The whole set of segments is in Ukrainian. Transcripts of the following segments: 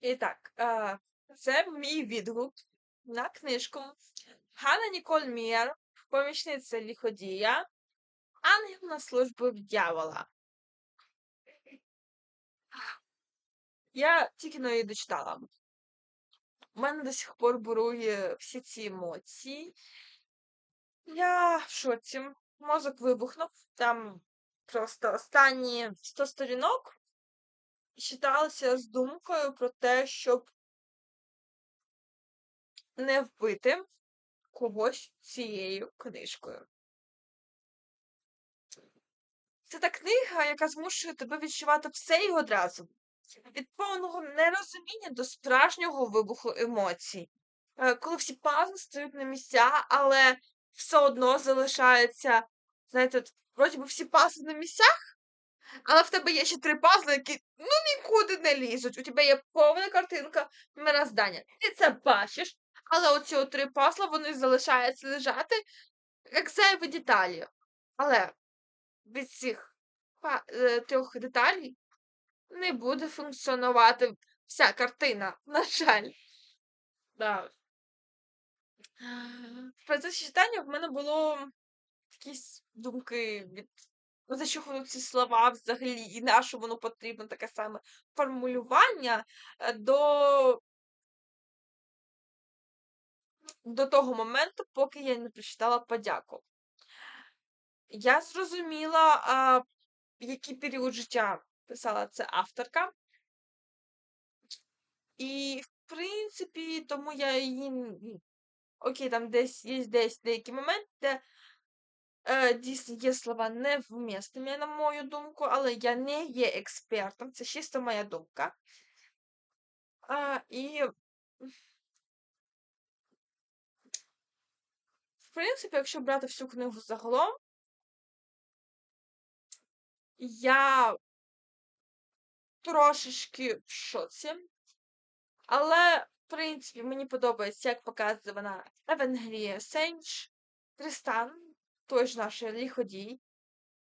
І так, це мій відгук на книжку Ганна Ніколь Мєр, помічниця ліходія, Ангел на службу дьявола. Я тільки но її дочитала. У мене до сих пор бурує всі ці емоції. Я в шоці. Мозок вибухнув. Там просто останні 100 сторінок читалися з думкою про те, щоб не вбити когось цією книжкою. Це та книга, яка змушує тебе відчувати все і одразу. Від повного нерозуміння до справжнього вибуху емоцій. Е, Коли всі пазли стають на місця, але все одно залишається, знаєте, вроді би всі пазли на місцях, але в тебе є ще три пазли, які ну нікуди не лізуть. У тебе є повна картинка мироздання. Ти це бачиш, але оці три пазла вони залишаються лежати, як зайві деталі. Але від цих е, трьох деталей не буде функціонувати вся картина, на жаль. Да. В процесі читання в мене було якісь думки від ну, за що воно ці слова взагалі, і на що воно потрібно таке саме формулювання е, до, до того моменту, поки я не прочитала подяку. Я зрозуміла, а, який період життя писала ця авторка. І, в принципі, тому я її. Окей, там десь є десь деякі моменти, де дійсно є слова невмісними, на мою думку, але я не є експертом, це чисто моя думка. А, і, в принципі, якщо брати всю книгу загалом, я трошечки в шоці. Але, в принципі, мені подобається, як показує вона Евангелія Сендж, Тристан, той ж наш ліходій.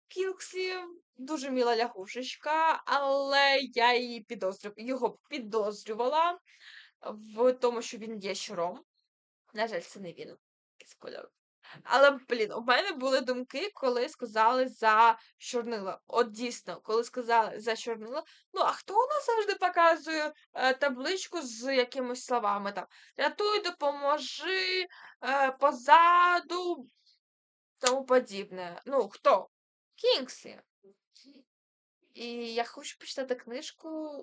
Кілксі дуже міла лягушечка, але я її підозрю... його підозрювала в тому, що він є щуром. На жаль, це не він. Але, блін, у мене були думки, коли сказали за чорнила. От дійсно, коли сказали за чорнила, ну а хто у нас завжди показує е, табличку з якимись словами там рятуй, допоможи, е, позаду, тому подібне. Ну, хто? Кінгсі. І я хочу почитати книжку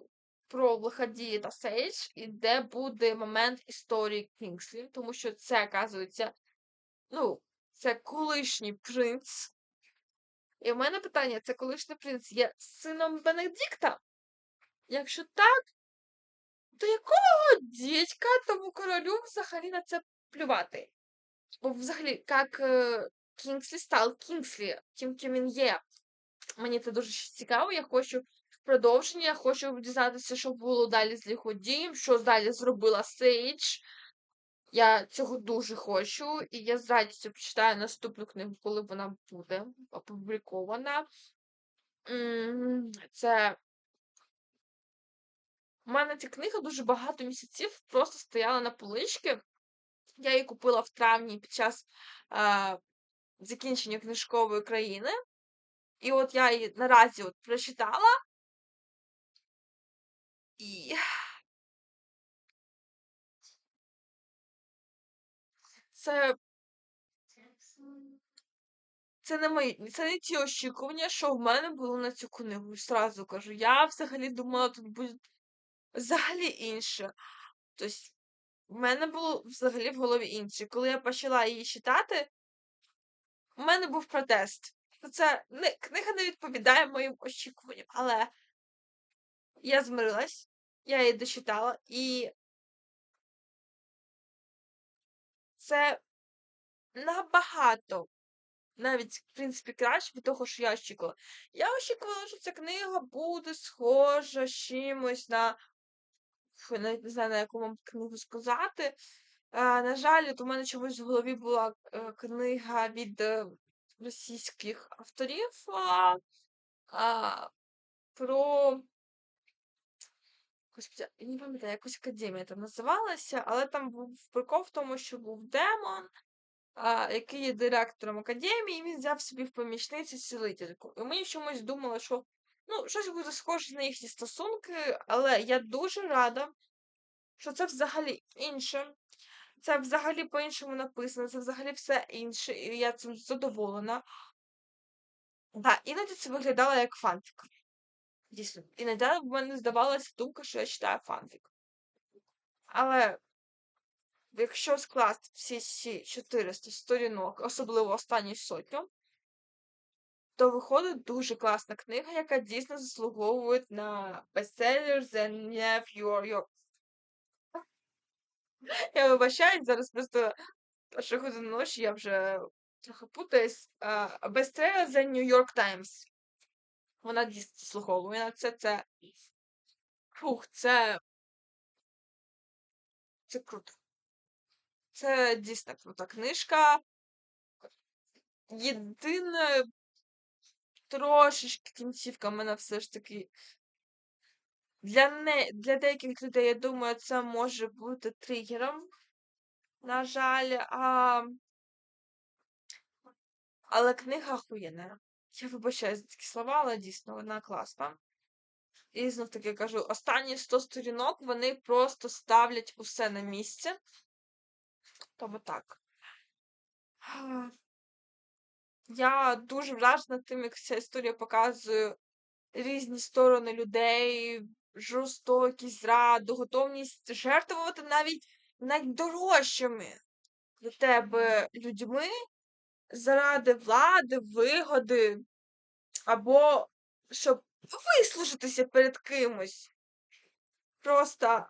про лиходії та Сейдж, і де буде момент історії Кінгслі, тому що це, оказується, ну, це колишній принц. І в мене питання: це колишній принц є сином Бенедикта? Якщо так, то якого дідька тому королю взагалі на це плювати? Бо взагалі, як е, Кінгслі став Кінгслі, тим, ким він є. Мені це дуже цікаво. Я хочу продовження, я хочу дізнатися, що було далі з лиходієм, що далі зробила Сейдж. Я цього дуже хочу, і я з радістю почитаю наступну книгу, коли вона буде опублікована. Це у мене ця книга дуже багато місяців просто стояла на поличці. Я її купила в травні під час закінчення книжкової країни. І от я її наразі от прочитала. І це, це не мої, це не ті очікування, що в мене було на цю книгу. Сразу кажу. Я взагалі думала, тут буде взагалі інше. Тобто, в мене було взагалі в голові інше. Коли я почала її читати, у мене був протест. Це не, книга не відповідає моїм очікуванням, але я змирилась, я її дочитала, і це набагато, навіть, в принципі, краще від того, що я очікувала. Я очікувала, що ця книга буде схожа з чимось на. Не знаю, на яку вам книгу сказати. На жаль, от у мене чомусь в голові була е, книга від е, російських авторів а, а, про Господи, я не пам'ятаю, якось академія там називалася, але там був прикол в тому, що був демон, а, який є директором академії, і він взяв собі в помічниці цілительку. І ми чомусь думали, що ну, щось буде схоже на їхні стосунки, але я дуже рада, що це взагалі інше. Це взагалі по-іншому написано, це взагалі все інше, і я цим задоволена. Да, іноді це виглядало як фанфік. Дійсно. Іноді в мене здавалася думка, що я читаю фанфік. Але якщо скласти всі ці 400 сторінок, особливо останню сотню, то виходить дуже класна книга, яка дійсно заслуговує на бестселлер The New York. Я вибачаюсь, зараз просто перша година ночі, я вже трохи путаюсь. Бестселлер The New York Times. Вона дійсно заслуговує на це. Це. Фух, це. Це круто. Це дійсно крута книжка. Єдине трошечки кінцівка мене все ж таки. Для не... для деяких людей, я думаю, це може бути тригером. На жаль, а... але книга охуєнна. Я вибачаю за такі слова, але дійсно вона класна. І знов таки кажу, останні 100 сторінок вони просто ставлять усе на місце. Тому так. Я дуже вражена тим, як ця історія показує різні сторони людей, жорстокість, зраду, готовність жертвувати навіть найдорожчими для тебе людьми заради влади, вигоди, або щоб вислужитися перед кимось. Просто,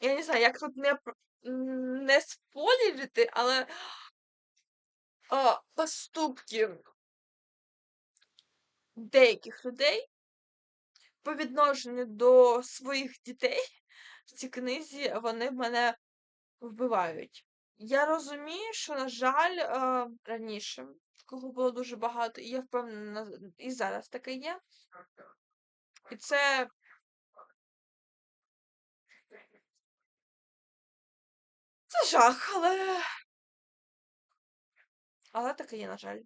я не знаю, як тут не не спойлерити, але а, поступки деяких людей по відношенню до своїх дітей в цій книзі вони мене вбивають. Я розумію, що, на жаль, е, раніше кого було дуже багато, і я впевнена, і зараз таке є. І це. Це жах, але. Але таке є, на жаль.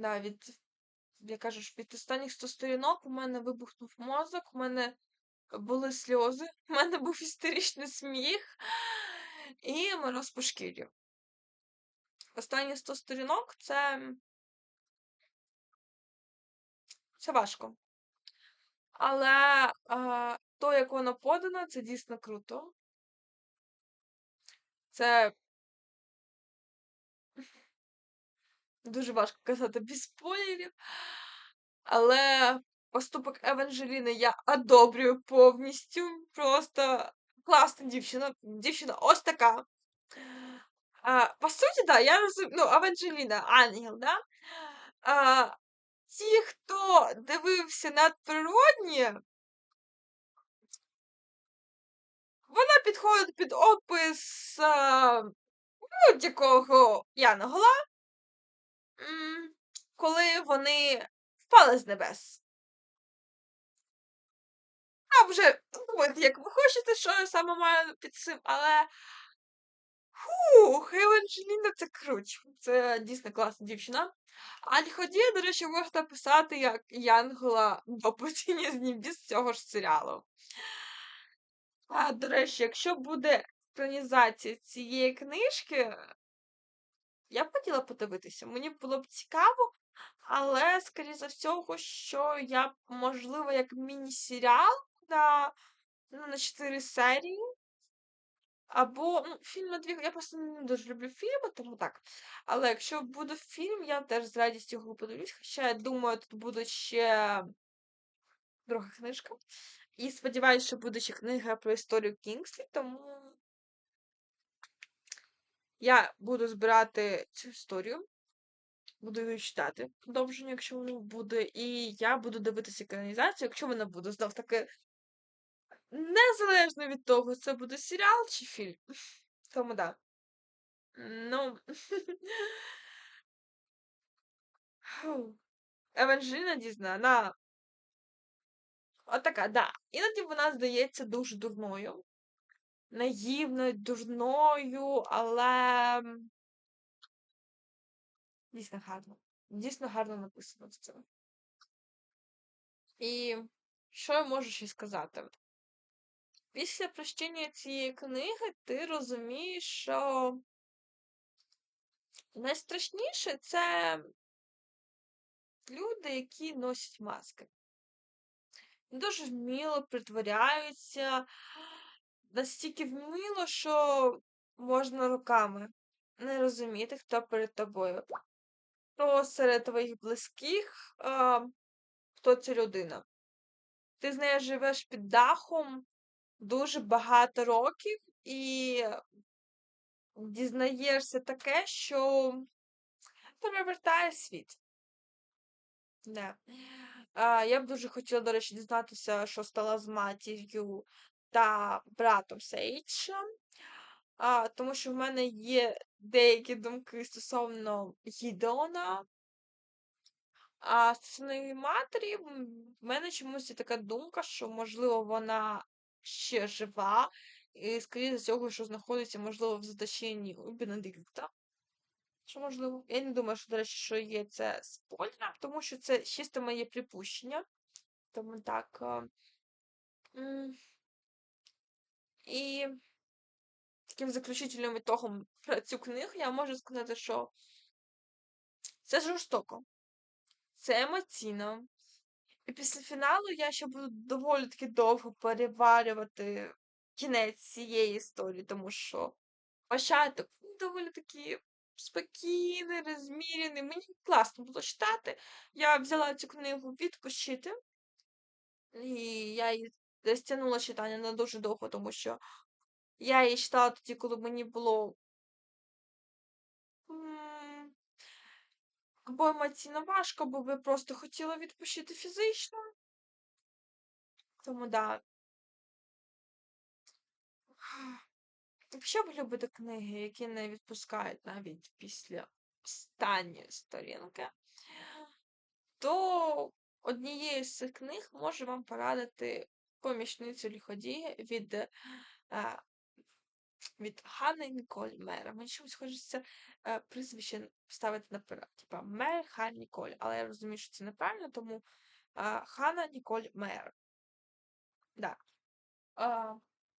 Да, від, я кажу, від останніх 100 сторінок у мене вибухнув мозок, у мене були сльози, у мене був істеричний сміх і мороз по шкірі. Останні 100 сторінок це. Це важко. Але а, то, як воно подано, це дійсно круто. Це дуже важко казати без спойлерів. Але поступок Еванжеліни я одобрюю повністю. Просто класна дівчина. Дівчина ось така. А, По суті, да, я розумію, ну, Еванжеліна, ангел, да? А, Ті, хто дивився надприродні, вона підходить під опис будь-якого янгола, коли вони впали з небес. А вже думайте, як ви хочете, що я саме маю під цим, але. Фух, Еванжеліна це круч. Це дійсно класна дівчина. Альході, до речі, можна писати як Янгола до потіння з небіс цього ж серіалу. А, до речі, якщо буде екранізація цієї книжки, я б хотіла подивитися. Мені було б цікаво, але, скоріше за всього, що я б, можливо, як міні-серіал на, ну, на 4 серії. Або ну, фільм на дві. Я просто не дуже люблю фільми, тому так. Але якщо буде фільм, я теж з радістю його подивлюсь. Хоча я думаю, тут буде ще друга книжка. І сподіваюся, що буде ще книга про історію Кінгслі, тому я буду збирати цю історію. Буду її читати продовження, якщо воно буде. І я буду дивитися екранізацію, якщо вона буде знов таки. Незалежно від того, це буде серіал чи фільм. Тому да. Ну. Еванжеліна Дізна, вона отака, да. Іноді вона здається дуже дурною, наївною, дурною, але дійсно гарно. Дійсно гарно написано це. І що я можу ще сказати? Після прочтення цієї книги ти розумієш, що найстрашніше це люди, які носять маски. Дуже вміло притворяються, настільки вміло, що можна руками не розуміти, хто перед тобою. Хто серед твоїх близьких, а, хто ця людина. Ти з нею живеш під дахом дуже багато років і дізнаєшся таке, що перевертає світ. Да. А, я б дуже хотіла, до речі, дізнатися, що стала з матір'ю та братом Сейджем. Тому що в мене є деякі думки стосовно Гідеона. А стосовно її матері, в мене чомусь є така думка, що, можливо, вона ще жива, і, скоріше за цього, що знаходиться, можливо, в заточенні у Бенедикта. Що можливо? Я не думаю, що, до речі, що є це спойлером, тому що це чисто моє припущення. Тому так. м, І таким заключительним ітогом про цю книгу я можу сказати, що це жорстоко, це емоційно. І після фіналу я ще буду доволі таки довго переварювати кінець цієї історії, тому що початок доволі таки спокійний, розмірений. Мені класно було читати. Я взяла цю книгу відпочити, і я її розтягнула читання на дуже довго, тому що я її читала тоді, коли мені було або емоційно важко, або ви просто хотіла відпочити фізично. Тому да. Якщо ви любите книги, які не відпускають навіть після останньої сторінки, то однією з цих книг може вам порадити помічницю ліходія від, е, від Ганни Ніколь Мера. Мені чомусь хочеться е, прізвище ставити наперед. Типа Мер Хан Ніколь. Але я розумію, що це неправильно, тому е, Ханна Ніколь Мер. Да. А,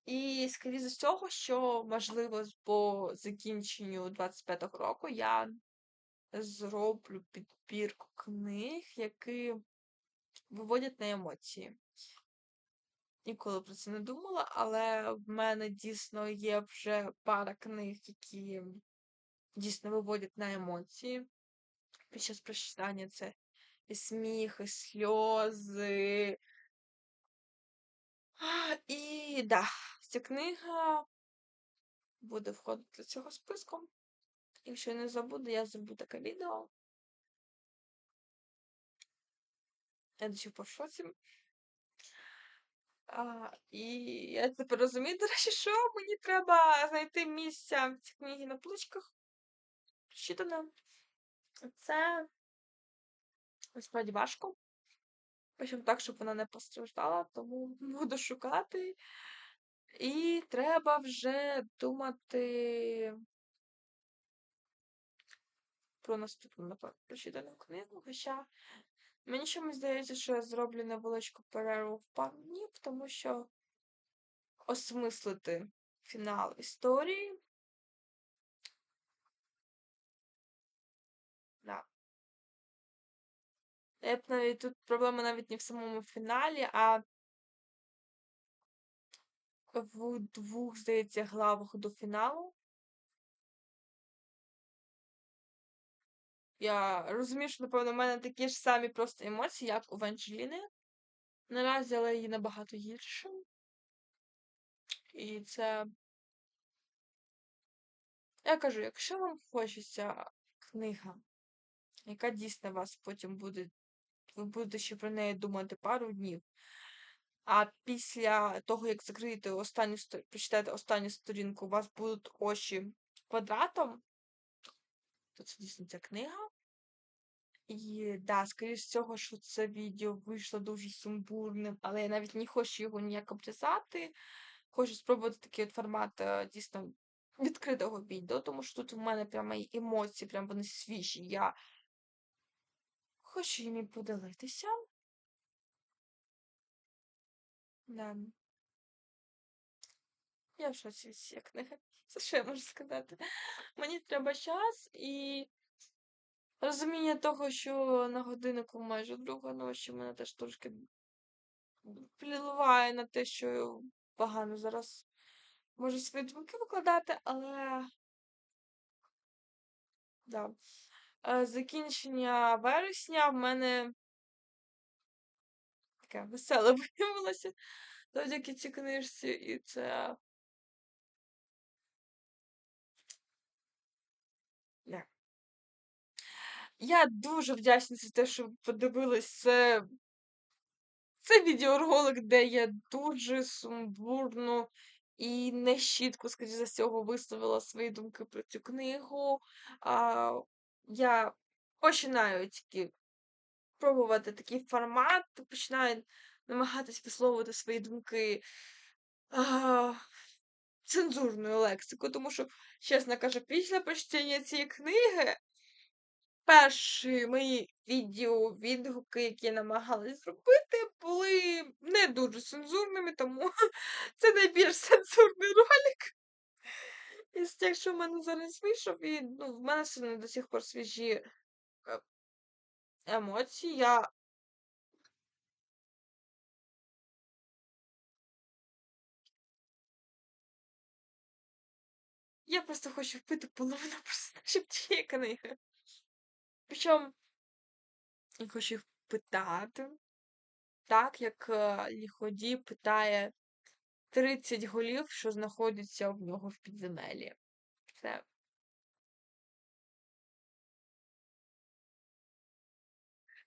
і скоріше з цього, що можливо по закінченню 25-го року я зроблю підбірку книг, які виводять на емоції. Ніколи про це не думала, але в мене дійсно є вже пара книг, які дійсно виводять на емоції. Під час прочитання це і сміх, і сльози. І да, ця книга буде входити до цього списку. Якщо я не забуду, я зроблю таке відео. Я сих шоці. А, і я тепер розумію, до речі, що мені треба знайти місця в цій книгі на поличках. Прочитане. Це насправді важко. Причому так, щоб вона не постраждала, тому буду шукати. І треба вже думати про наступну, напевно, прочитану книгу. Хоча мені чомусь здається, що я зроблю невеличку перерву в пару днів, тому що осмислити фінал історії. Да. Я б навіть тут проблема навіть не в самому фіналі, а в двох, здається, главах до фіналу. Я розумію, що, напевно, в мене такі ж самі просто емоції, як у Ванджеліни. Наразі, але її набагато гірше. І це. Я кажу, якщо вам хочеться книга, яка дійсно вас потім буде, ви будете ще про неї думати пару днів. А після того, як закриєте останню прочитаєте останню сторінку, у вас будуть очі квадратом, то це дійсно ця книга. І да, скоріш всього, що це відео вийшло дуже сумбурним, але я навіть не хочу його ніяк обрізати. Хочу спробувати такий от формат е, дійсно відкритого відео, тому що тут у мене прямо і емоції, прям вони свіжі. Я хочу їм поділитися. Да. Я в шоці від цієї книги. Це що я можу сказати? Мені треба час і розуміння того, що на годиннику майже друга ночі мене теж трошки впливає на те, що погано зараз можу свої думки викладати, але да. Е, Закінчення вересня в мене таке веселе виявилося завдяки цій книжці, і це. Не. Я дуже вдячна за те, що ви подивились це. Це відеоролик, де я дуже сумбурно і нещітко, скоріш за всього, висловила свої думки про цю книгу. А, я починаю тільки пробувати такий формат, починаю намагатись висловити свої думки а, цензурною лексикою, тому що, чесно кажу, після прочитання цієї книги перші мої відео, відгуки, які намагалась зробити, були не дуже цензурними, тому це найбільш цензурний ролик. Із тих, що в мене зараз вийшов, і ну, в мене все до сих пор свіжі е, емоції. Я Я просто хочу впити половину персонажів цієї книги. Причому я хочу їх питати, так як е, Ліходій питає 30 голів, що знаходяться в нього в підземелі. Це.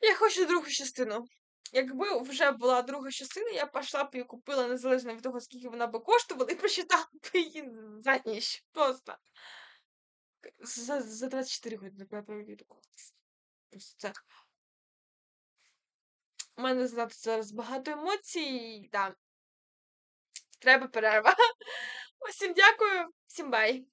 Я хочу другу частину. Якби вже була друга частина, я пішла б її купила незалежно від того, скільки вона би коштувала, і прочитала б її за ніч. Просто. За, за 24 години я проведу. Просто це. У мене знати зараз багато емоцій. Да. Треба перерва. Усім дякую, всім бай.